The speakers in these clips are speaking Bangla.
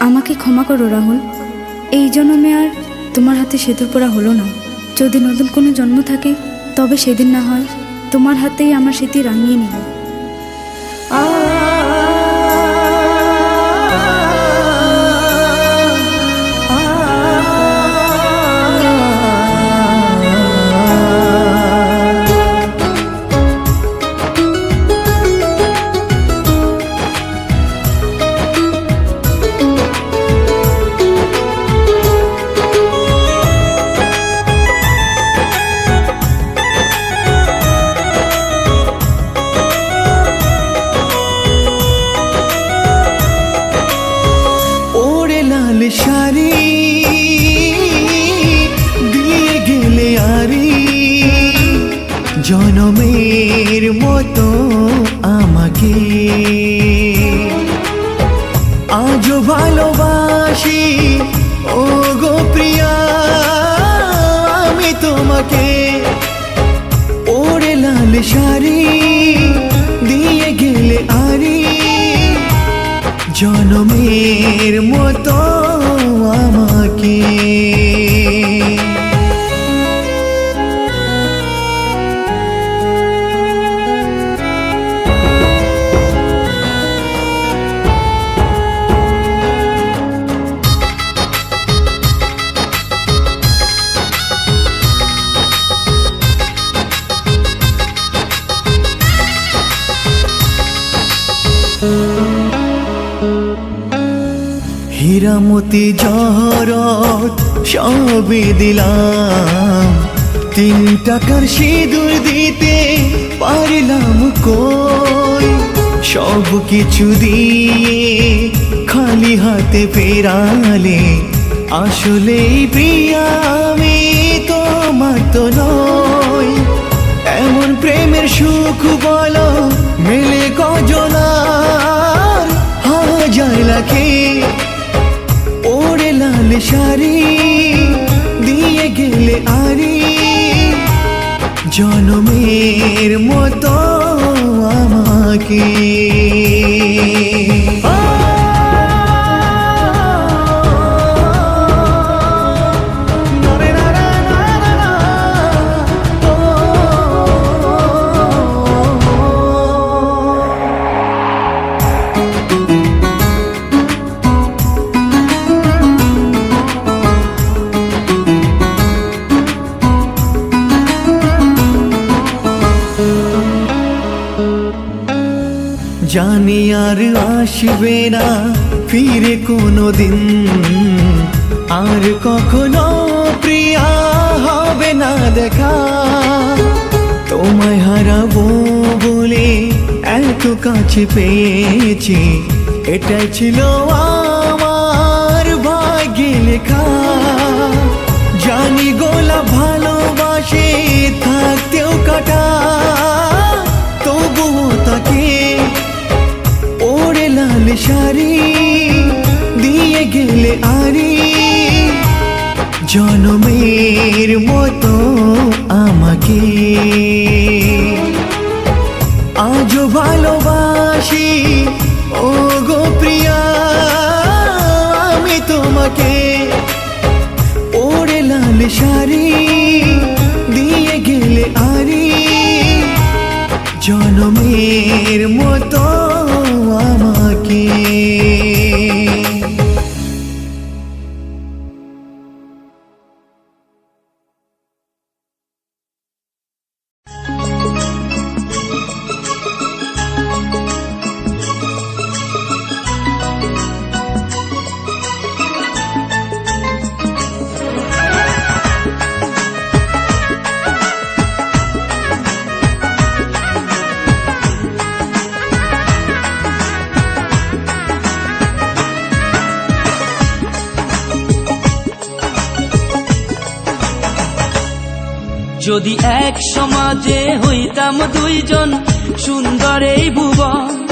আমাকে ক্ষমা করো, রাহুল। এই জন্মে আর তোমার হাতে সেতুর পোড়া হলো না। যদি নতুন কোনো জন্ম থাকে, তবে সেদিন না হয় তোমার হাতেই আমার স্মৃতি রাঙিয়ে নিব জনমের মতো আমাকে। আজও ভালোবাসি ও গো প্রিয়া, আমি তোমাকে। ওরে লাল শাড়ি দিয়ে গেলে আরি, জনমের মতো হীরামতি জহরত সবই দিলাম। তিন টাকার সিঁদুর দিতে পারলাম কই? সব কিছু দিয়ে খালি হাতে ফেরালে আসলেই প্রিয়া আমি তোমার তো নই। এমন প্রেমের সুখ বলো, মেলে কজনার হাজার লাখে। ওরে সারি দিয়ে গেলে আরি। জনমের মতো আমাকে। আসবে না, ফিরে কোনো দিন আর কখনো প্রিয়া হবে না দেখা। তোমায় হারাবো বলে এত কাছে পেয়েছি, এটাই ছিল জনমের মতো আমাকে। আজও ভালোবাসি ও গো প্রিয়া, আমি তোমাকে। ওরে লাল শাড়ি দিয়ে গেলে আরি। জনমের মতো যদি এক সমাজে হইতাম দুইজন সুন্দর এই ভুবন,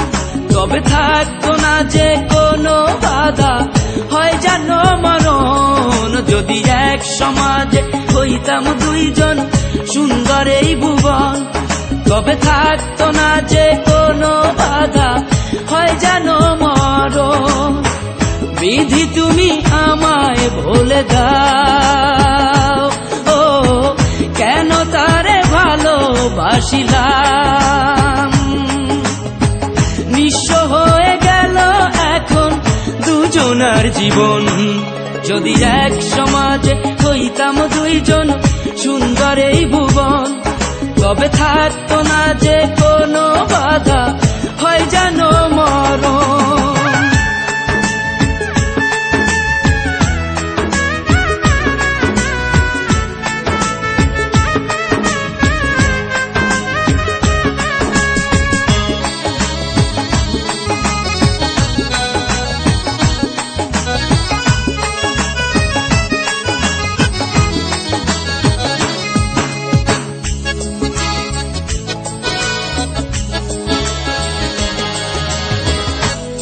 তবে থাকতো না যে কোনো বাধা। হয় যেন মরণ, যদি এক সমাজে হইতাম দুইজন সুন্দর এই ভুবন, তবে থাকতো না যে কোনো বাধা। হয় যেন মরণ, বিধি তুমি আমায় ভুলে দাও। ভালোবাসিলাম। নিঃস্ব হয়ে গেল এখন দুজনার জীবন। যদি এক সমাজে হইতাম দুইজন সুন্দর এই ভুবন, তবে থাকতো না যে কোনো বাধা, হয় যেন মরণ।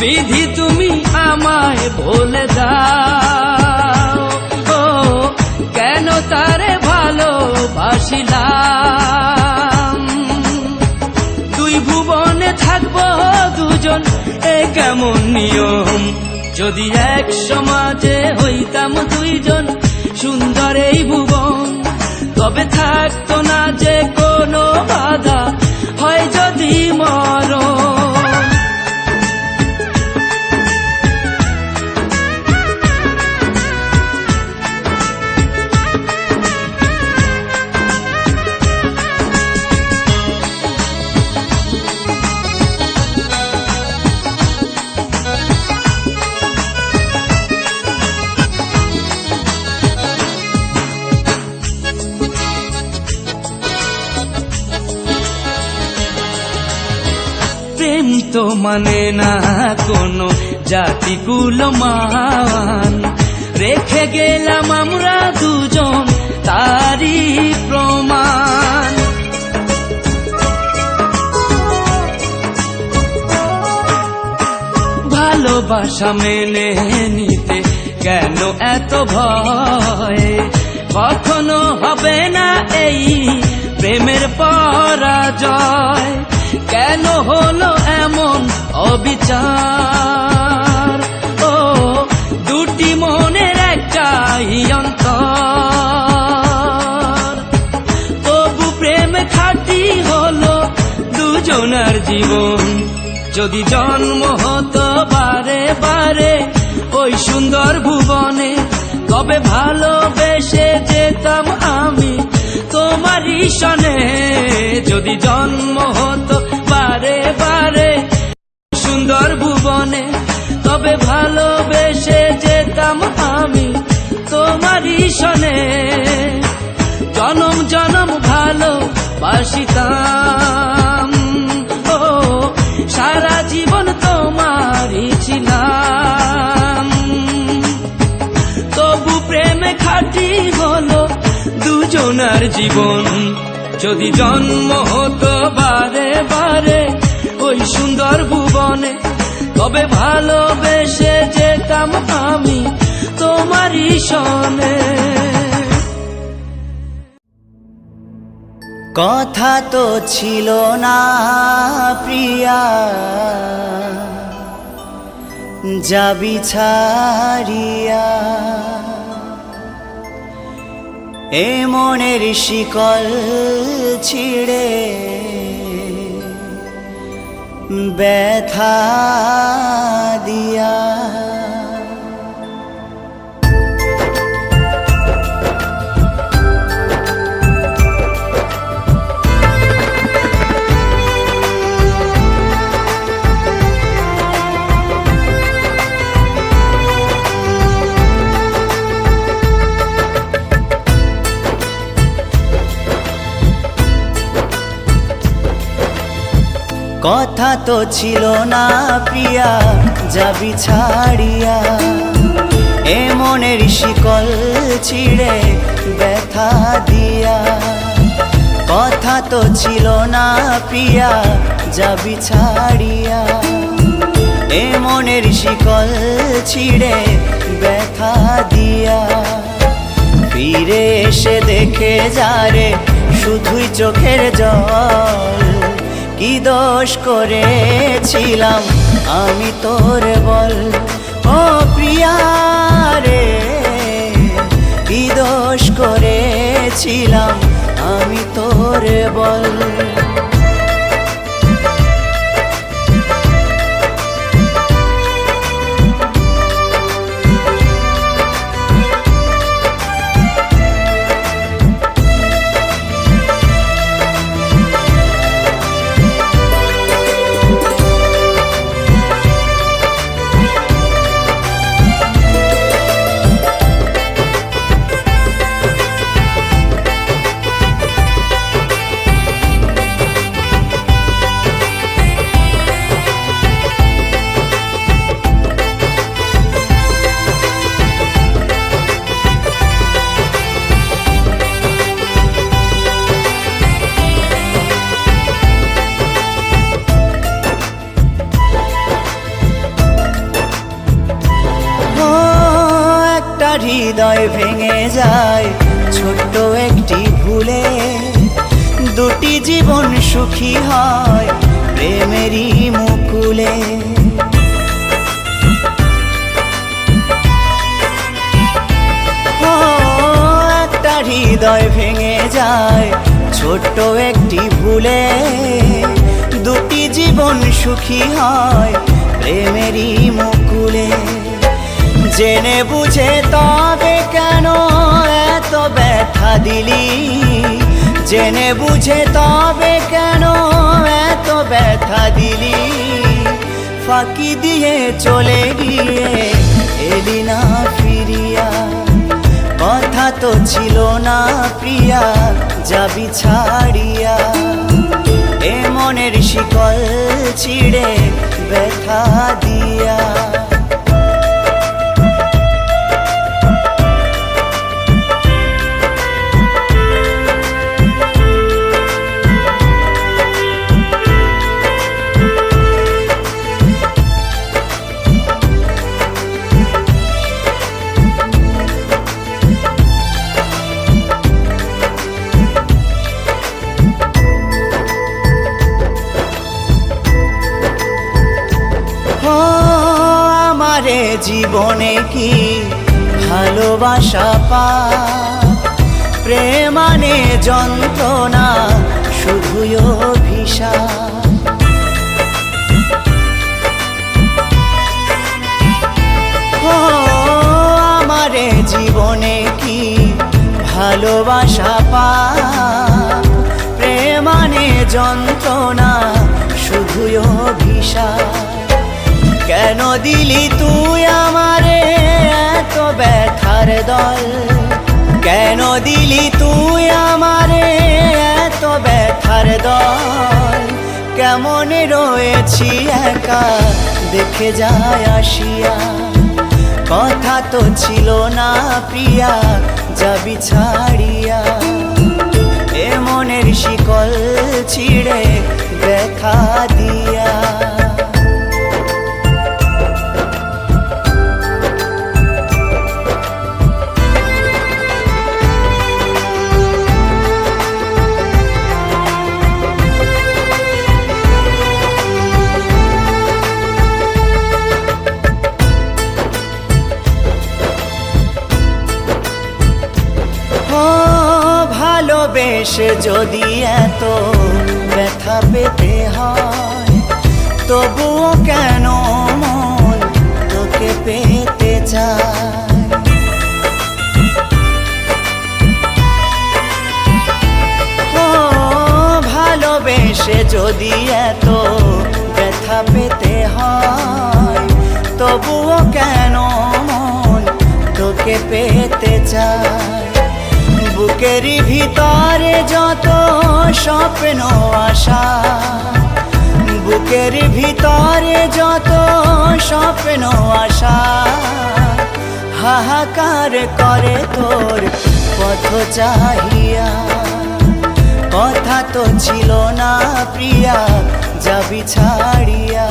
বিধি তুমি আমায় বলে দাও ও, কেন তারে ভালোবাসিলাম? দুই ভুবনে থাকব দুজন, এ কেমন নিয়ম? যদি এক সমাজে হইতাম দুইজন, সুন্দর এই ভুবন তবে থাকতো না যে কোনো বাধা। হয় যদি মরণ তো মানে না কোনো জাতি মান রেখে গেলাম আমরা দুজন, তারই প্রমাণ। ভালোবাসা মেনে নিতে কেন এত ভয়? কখনো হবে না এই প্রেমের পরাজয়। কেন হলো এমন অবিচার? ও, দুটি মনের একটাই অন্তর। তবু প্রেম খাটি হলো দুজনার জীবন। যদি জন্ম হতো বারে বারে ওই সুন্দর ভুবনে, তবে ভালোবেসে যেতাম আমি তোমারই সনে। যদি জন্ম হতো সুন্দর ভুবনে, তবে ভালোবেসে যেতাম আমি তোমারই সনে। জনম জনম ভালো বাসিতাম ও, সারা জীবন তোমারই ছিলাম। তবু প্রেমে খাটি হলো দুজনার জীবন। যদি জন্ম হতো বারে বারে ওই সুন্দর ভুবনে তবে ভালোবেসে যেতাম আমি তোমারই সনে। কথা তো ছিল না, প্রিয়া। যাবি ছাড়িয়া। এ মনের শিকল ছিড়ে ব্যথা দিয়া কথা তো ছিল না প্রিয়া, যাবি ছাড়িয়া। এ মনের শিকল ছিঁড়ে ব্যথা দিয়া। কথা তো ছিল না প্রিয়া, যাবি ছাড়িয়া। এ মনের শিকল ছিঁড়ে ব্যথা দিয়া। ফিরে এসে দেখে যারে, শুধুই চোখের জল। কি দোষ করেছিলাম? আমি তোর বল, ও প্রিয়া রে, কি দোষ করেছিলাম? আমি তোর বল। হৃদয় ভেঙে যায়। ছোট্ট একটি ভুলে দুটি জীবন সুখী হয় প্রেমেরই মুকুলে। জেনে বুঝে তবে কেন এত ব্যথা দিলি? জেনে বুঝে তবে কেন এত ব্যথা দিলি? ফাঁকি দিয়ে চলে গিয়ে এলি না ফিরিয়া। কথা তো ছিল না প্রিয়া যাবি ছাড়িয়া। এ মনের শিকল ছিড়ে ব্যথা দিয়া। প্রেমানে যন্ত্রণা, শুধুই অভিশাপ। ও, আমারে জীবনে কি ভালোবাসা পা? প্রেমানে যন্ত্রণা, শুধুই অভিশাপ। কেন দিলি তুই আমারে? ব্যথার দল। কেন দিলি তুই আমারে এত ব্যথার দল? কেমন রয়েছি একা? দেখে যায় আসিয়া। কথা তো ছিল না প্রিয়া, যাবি ছাড়িয়া। এ মনের শিকল ছিঁড়ে দেখা দিয়া। ভালোবেসে যদি এত ব্যথা পেতে হয়, তবুও কেন মন তোকে পেতে চায়? ভালোবেসে যদি এত ব্যথা পেতে হয়, তবুও কেন মন তোকে পেতে চায়? বুকের ভিতরে যত স্বপ্ন, আশা, বুকের ভিতরে যত স্বপ্ন, আশা, হাহাকার করে তোর পথ চাহিয়া। কথা তো ছিল না প্রিয়া, যাবি ছাড়িয়া।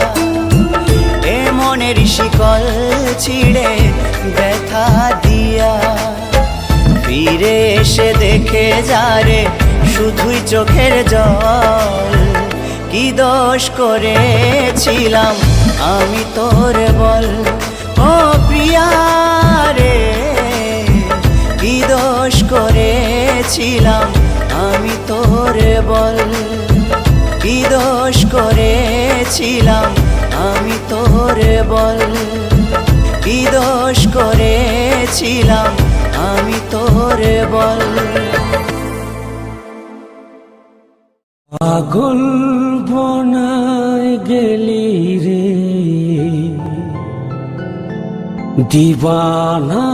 এ মনের শিকল ছিঁড়ে ব্যথা দিয়া। ফিরে এসে দেখে যারে শুধুই চোখের জল। কি দোষ করেছিলাম আমি তোর বল? ও প্রিয়া রে, কি দোষ করেছিলাম আমি তোর বল? কি দোষ করেছিলাম আমি তোর বল? কি দোষ করেছিলাম, আমি তোর বল। পাগল বনায় গেলি রে। দিবানা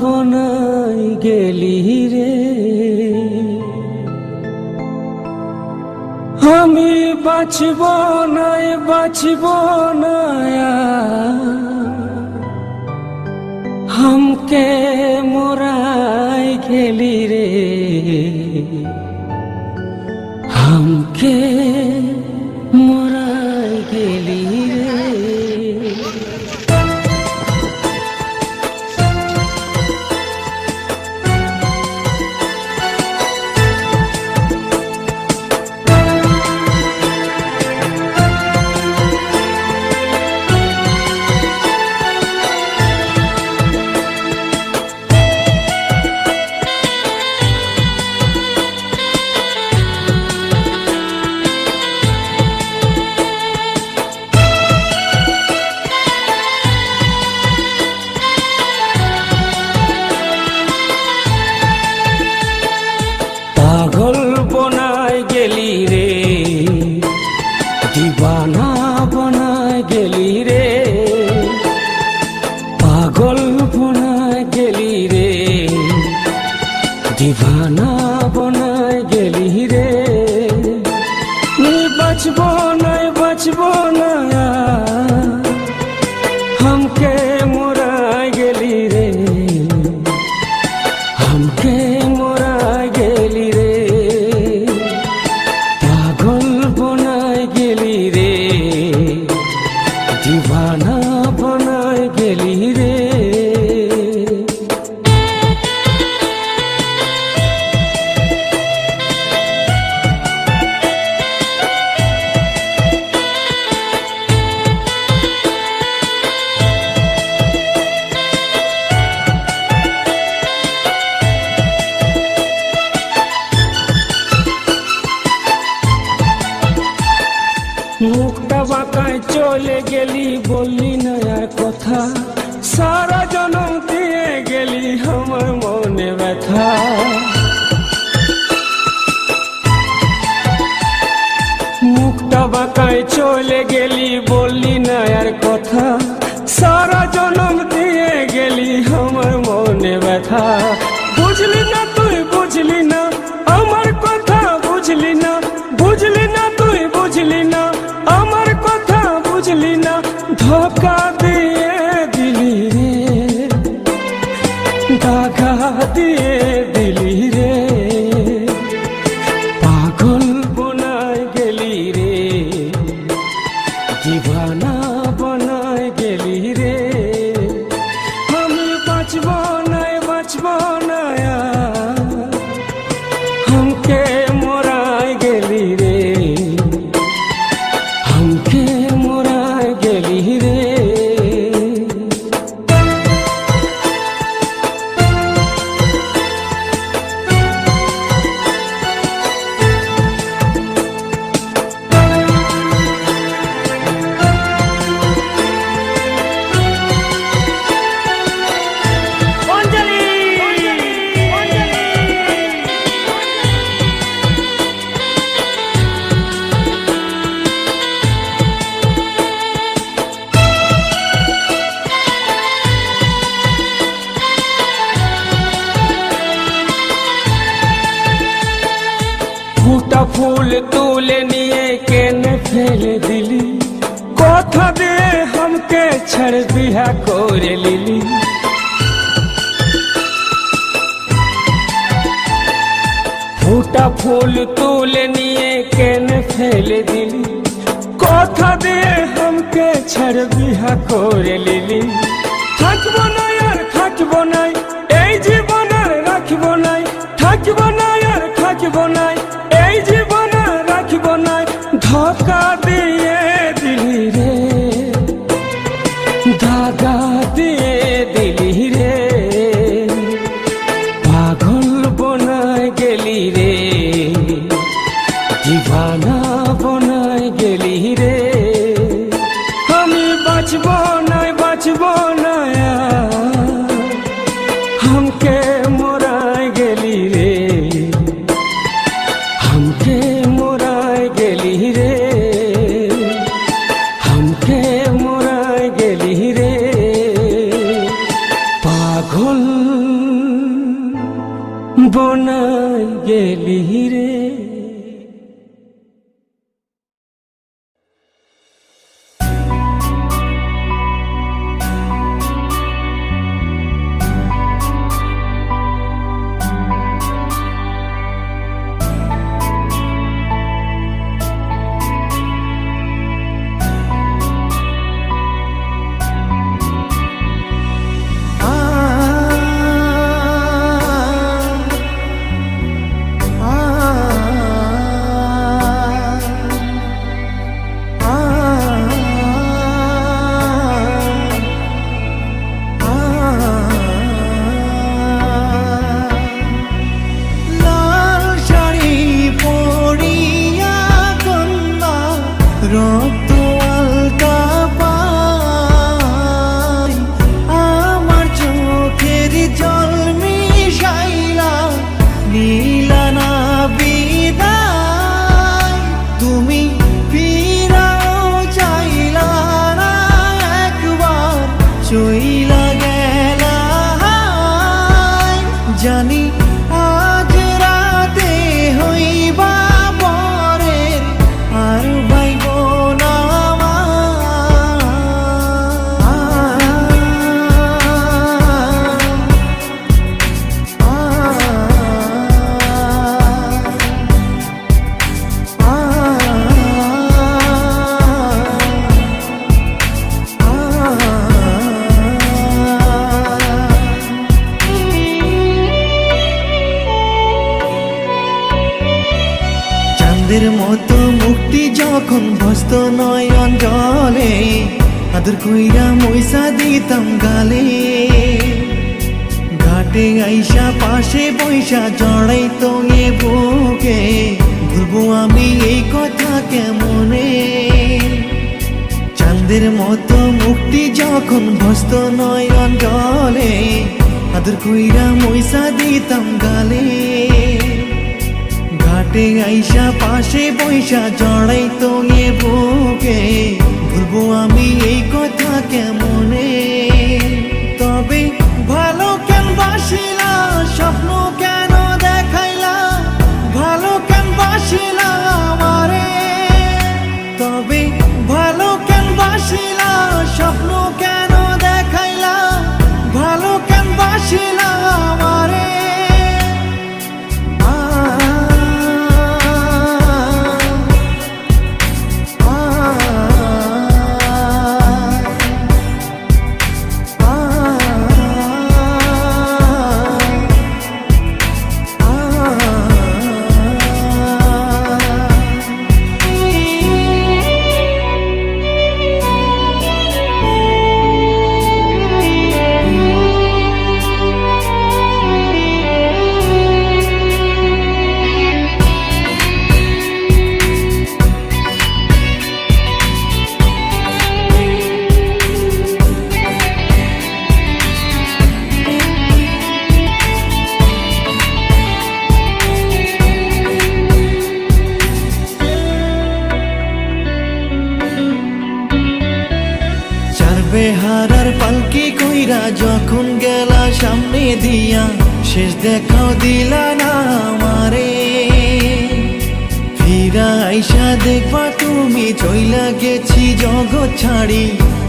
বনাই গেলি রে। আমি বাঁচব নাই, বাঁচব না हमके मोराय गेली रे हमके मोराय তুলে নিয়ে কেন ফেলে দিলি? কথা দিয়ে হামকে ছাড় বিহা করে লিলি। থাকব না বোনাই গেলি রে তখন বসত নয়ন জলে, আদর কইরা মইসা দিতাম গালে। ঘাটে আইসা, পাশে বৈশা জড়াইতো এ বুকে। ভুলবো আমি এই কথা কেমনে? চাঁদের মতো মুক্তি যখন বসত নয়ন জলে, আদর কইরা মইসা দিতাম গালে। হেঁটে আইসা পাশে পয়সা জড়াই তো বুকে বলব আমি এই কথা কেমন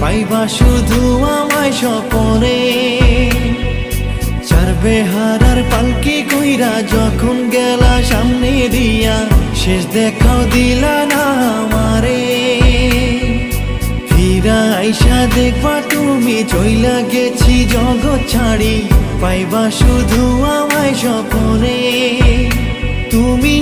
পাইবা শুধু আমায় সপনে চারবে হারার পালকি কইরা যখন গেলা সামনে দিয়া, শেষ দেখাও দিলা না আমারে। ফিরা আইসা দেখবা তুমি চইলা গেছি জগৎ ছাড়ি, পাইবা শুধু আমায় সপনে তুমি